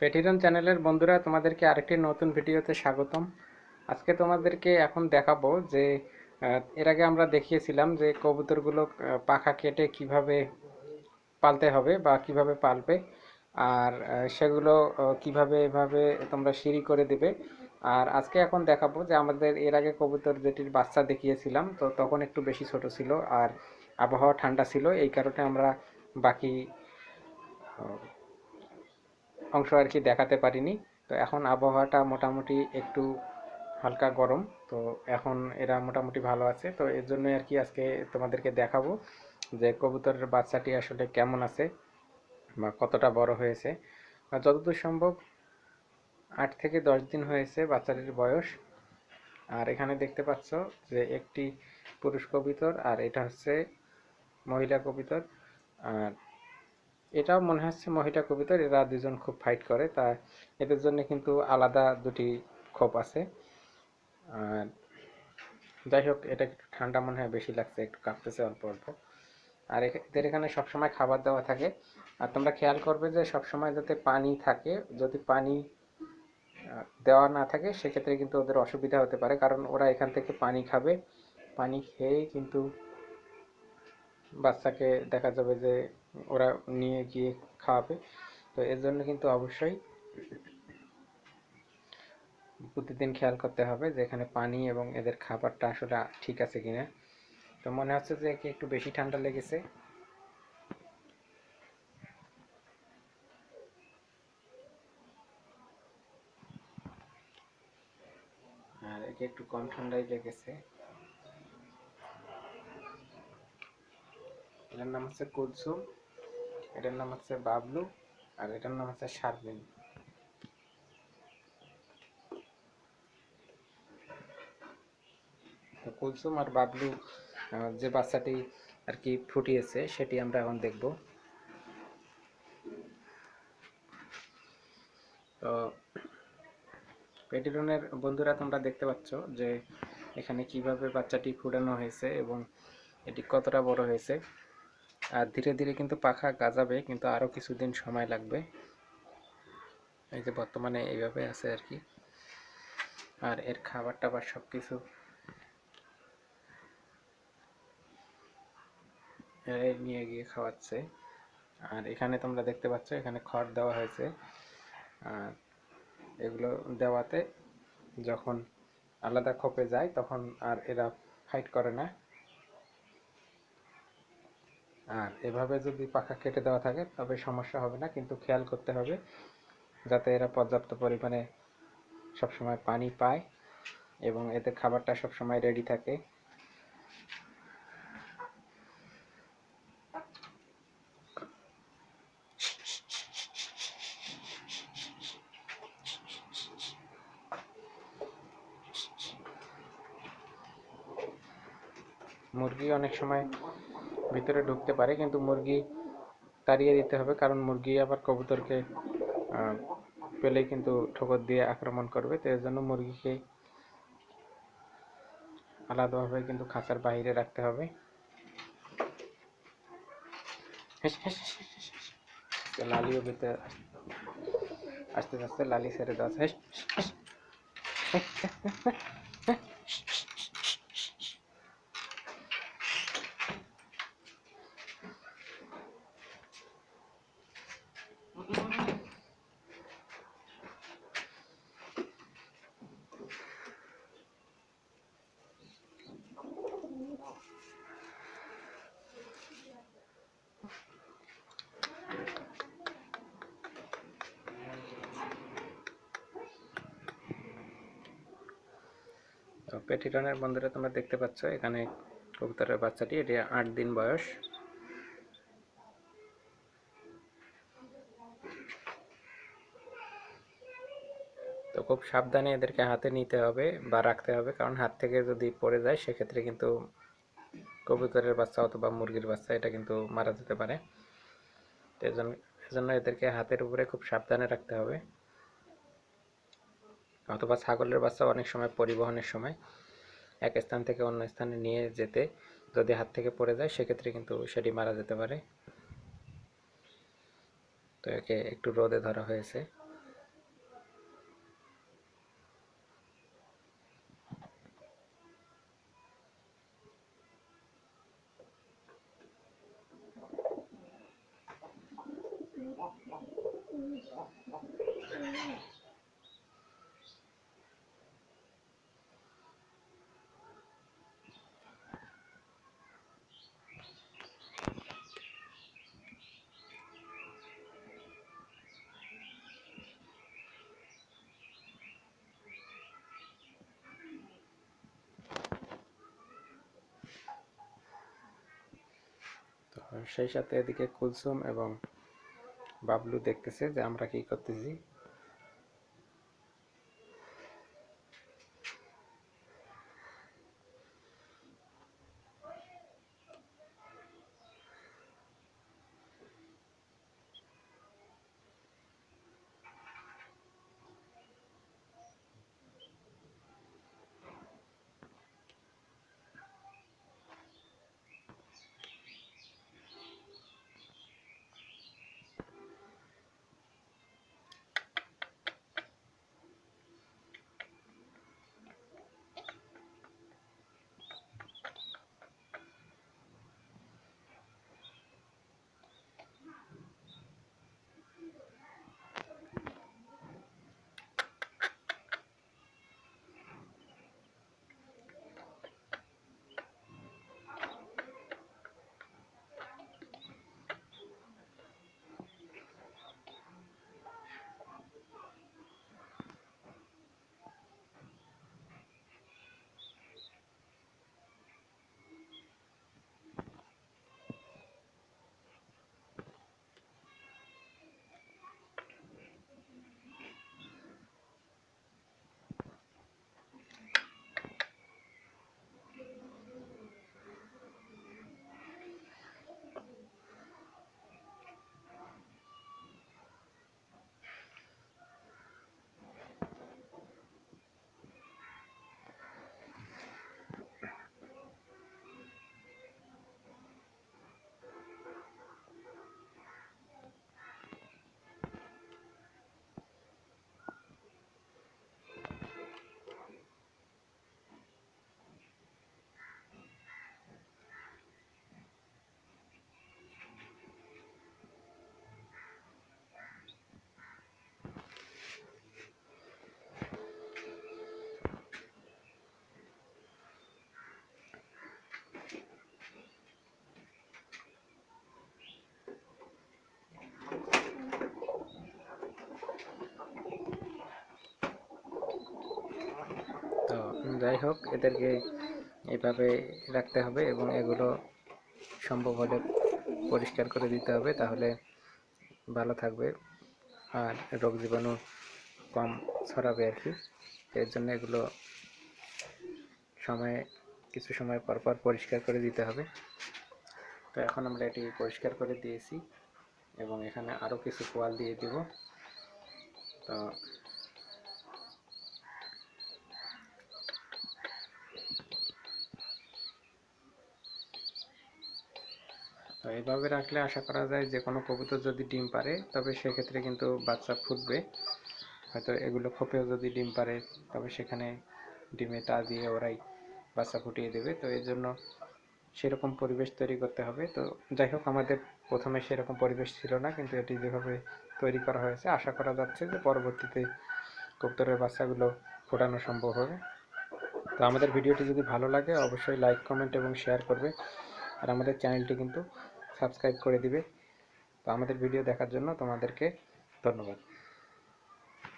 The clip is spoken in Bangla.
পেটিরন চ্যানেলের বন্ধুরা, তোমাদেরকে আরেকটি নতুন ভিডিওতে স্বাগতম। আজকে তোমাদেরকে এখন দেখাবো যে এর আগে আমরা দেখিয়েছিলাম যে কবুতরগুলো পাখা কেটে কীভাবে পালতে হবে বা কীভাবে পালবে, আর সেগুলো কীভাবে এভাবে তোমরা সিঁড়ি করে দেবে। আর আজকে এখন দেখাবো যে আমাদের এর আগে কবুতর যেটির বাচ্চা দেখিয়েছিলাম, তো তখন একটু বেশি ছোট ছিল আর আবহাওয়া ঠান্ডা ছিল, এই কারণে আমরা বাকি অংশ আর কি দেখাতে পারিনি। তো এখন আবহাওয়াটা মোটামুটি একটু হালকা গরম। তো এখন এরা মোটামুটি ভালো আছে। তো এর জন্যই আর কি আজকে তোমাদেরকে দেখাবো যে কবুতরের বাচ্চাটি আসলে কেমন আছে বা কতটা বড় হয়েছে। যতদূর সম্ভব আট থেকে দশ দিন হয়েছে বাচ্চাটির বয়স। আর এখানে দেখতে পাচ্ছ যে একটি পুরুষ কবিতর আর এটা হচ্ছে মহিলা কবিতর। আর এটাও মনে হচ্ছে মহিলা কবিতর, এরা দুজন খুব ফাইট করে, তা এদের জন্য কিন্তু আলাদা দুটি খোপ আছে। আর যাই হোক, এটা একটু ঠান্ডা মনে হয়, বেশি লাগছে, একটু কাঁপতেছে অল্প অল্প। আর এদের এখানে সবসময় খাবার দেওয়া থাকে। আর তোমরা খেয়াল করবে যে সবসময় যাতে পানি থাকে, যদি পানি দেওয়া না থাকে, সেক্ষেত্রে কিন্তু ওদের অসুবিধা হতে পারে। কারণ ওরা এখান থেকে পানি খাবে। পানি খেয়েই কিন্তু বাচ্চাকে দেখা যাবে যে ওরা নিয়ে গিয়ে খাওয়াবে। তো এর জন্য কিন্তু অবশ্যই প্রতিদিন খেয়াল করতে হবে যে এখানে পানি এবং এদের খাবারটা আসলে ঠিক আছে কিনা। তো মনে হচ্ছে যে একে একটু বেশি ঠান্ডা লেগেছে। আর একে একটু কম ঠান্ডাই লেগেছে। এটার নাম হচ্ছে কুলসুম, এটার নাম হচ্ছে বাবলু, আর এটার নাম হচ্ছে শারমিন তো কুলসুম আর বাবলু যে বাচ্চাটি আর কি ফুটিয়েছে, সেটি আমরা এখন দেখব। তো পেটিরনের বন্ধুরা তোমরা দেখতে পাচ্ছ যে এখানে কীভাবে বাচ্চাটি ফুটানো হয়েছে এবং এটি কতটা বড় হয়েছে। আর ধীরে ধীরে কিন্তু পাখা গাজাবে, কিন্তু আরও কিছুদিন সময় লাগবে। এই যে বর্তমানে এইভাবে আছে আর কি। আর এর খাবার টাবার সব কিছু নিয়ে গিয়ে খাওয়াচ্ছে। আর এখানে তোমরা দেখতে পাচ্ছ, এখানে খড় দেওয়া হয়েছে। আর এগুলো দেওয়াতে যখন আলাদা খোপে যায়, তখন আর এরা ফাইট করে না। আর এভাবে যদি পাখা কেটে দেওয়া থাকে, তবে সমস্যা হবে না, কিন্তু খেয়াল করতে হবে যাতে এরা পর্যাপ্ত পরিমাণে সবসময় পানি পায় এবং এদের খাবারটা সবসময় রেডি থাকে। মুরগি অনেক সময় ভিতরে ঢুকতে পারে কিন্তু মুরগি তাড়িয়ে দিতে হবে কারণ মুরগি আবার কবুতরকে পেলেই কিন্তু ঠোকর দিয়ে আক্রমণ করবে তো এর জন্য মুরগিকে আলাদাভাবে কিন্তু খাঁচার বাইরে রাখতে হবে লালিও ভিতরে আস্তে আস্তে লালি ছেড়ে দেওয়া পেটিরনের বন্ধুরা তোমরা দেখতে পাচ্ছ, এখানে কবুতরের বাচ্চাটি, এটি আট দিন বয়স। তো খুব সাবধানে এদেরকে হাতে নিতে হবে বা রাখতে হবে, কারণ হাত থেকে যদি পড়ে যায়, সেক্ষেত্রে কিন্তু কবুতরের বাচ্চা অথবা মুরগির বাচ্চা, এটা কিন্তু মারা যেতে পারে। এজন্য এজন্য এদেরকে হাতের উপরে খুব সাবধানে রাখতে হবে। অথবা ছাগলের বাচ্চা অনেক সময় পরিবহনের সময় এক স্থান থেকে অন্য স্থানে নিয়ে যেতে যদি হাত থেকে পড়ে যায়, সেক্ষেত্রে কিন্তু সেটি মারা যেতে পারে তো একে একটু রোদে ধরা হয়েছে Thank you. সেই সাথে এদিকে কুলসুম এবং বাবলু দেখতেছে যে আমরা কি করতেছি। যাই হোক, এদেরকে এভাবে রাখতে হবে এবং এগুলো সম্ভব হলে পরিষ্কার করে দিতে হবে, তাহলে ভালো থাকবে। আর রোগ জীবাণু কম ছড়াবে আর কি। এর জন্য এগুলো সময়ে, কিছু সময় পর পর পরিষ্কার করে দিতে হবে। তো এখন আমরা এটি পরিষ্কার করে দিয়েছি এবং এখানে আরও কিছু পোয়াল দিয়ে দিব। তো তো এইভাবে রাখলে আশা করা যায় যে কোনো কবুতর যদি ডিম পারে, তবে সেক্ষেত্রে কিন্তু বাচ্চা ফুটবে। হয়তো এগুলো খোপেও যদি ডিম পারে, তবে সেখানে ডিমে তা দিয়ে ওরাই বাচ্চা ফুটিয়ে দেবে। তো এর জন্য সেরকম পরিবেশ তৈরি করতে হবে। তো যাই হোক, আমাদের প্রথমে সেরকম পরিবেশ ছিল না, কিন্তু এটি যেভাবে তৈরি করা হয়েছে, আশা করা যাচ্ছে যে পরবর্তীতে কবুতরের বাচ্চাগুলো ফোটানো সম্ভব হবে। তো আমাদের ভিডিওটি যদি ভালো লাগে, অবশ্যই লাইক, কমেন্ট এবং শেয়ার করবে। আর আমাদের চ্যানেলটি কিন্তু সাবস্ক্রাইব করে দিবে। তো আমাদের ভিডিও দেখার জন্য তোমাদেরকে ধন্যবাদ।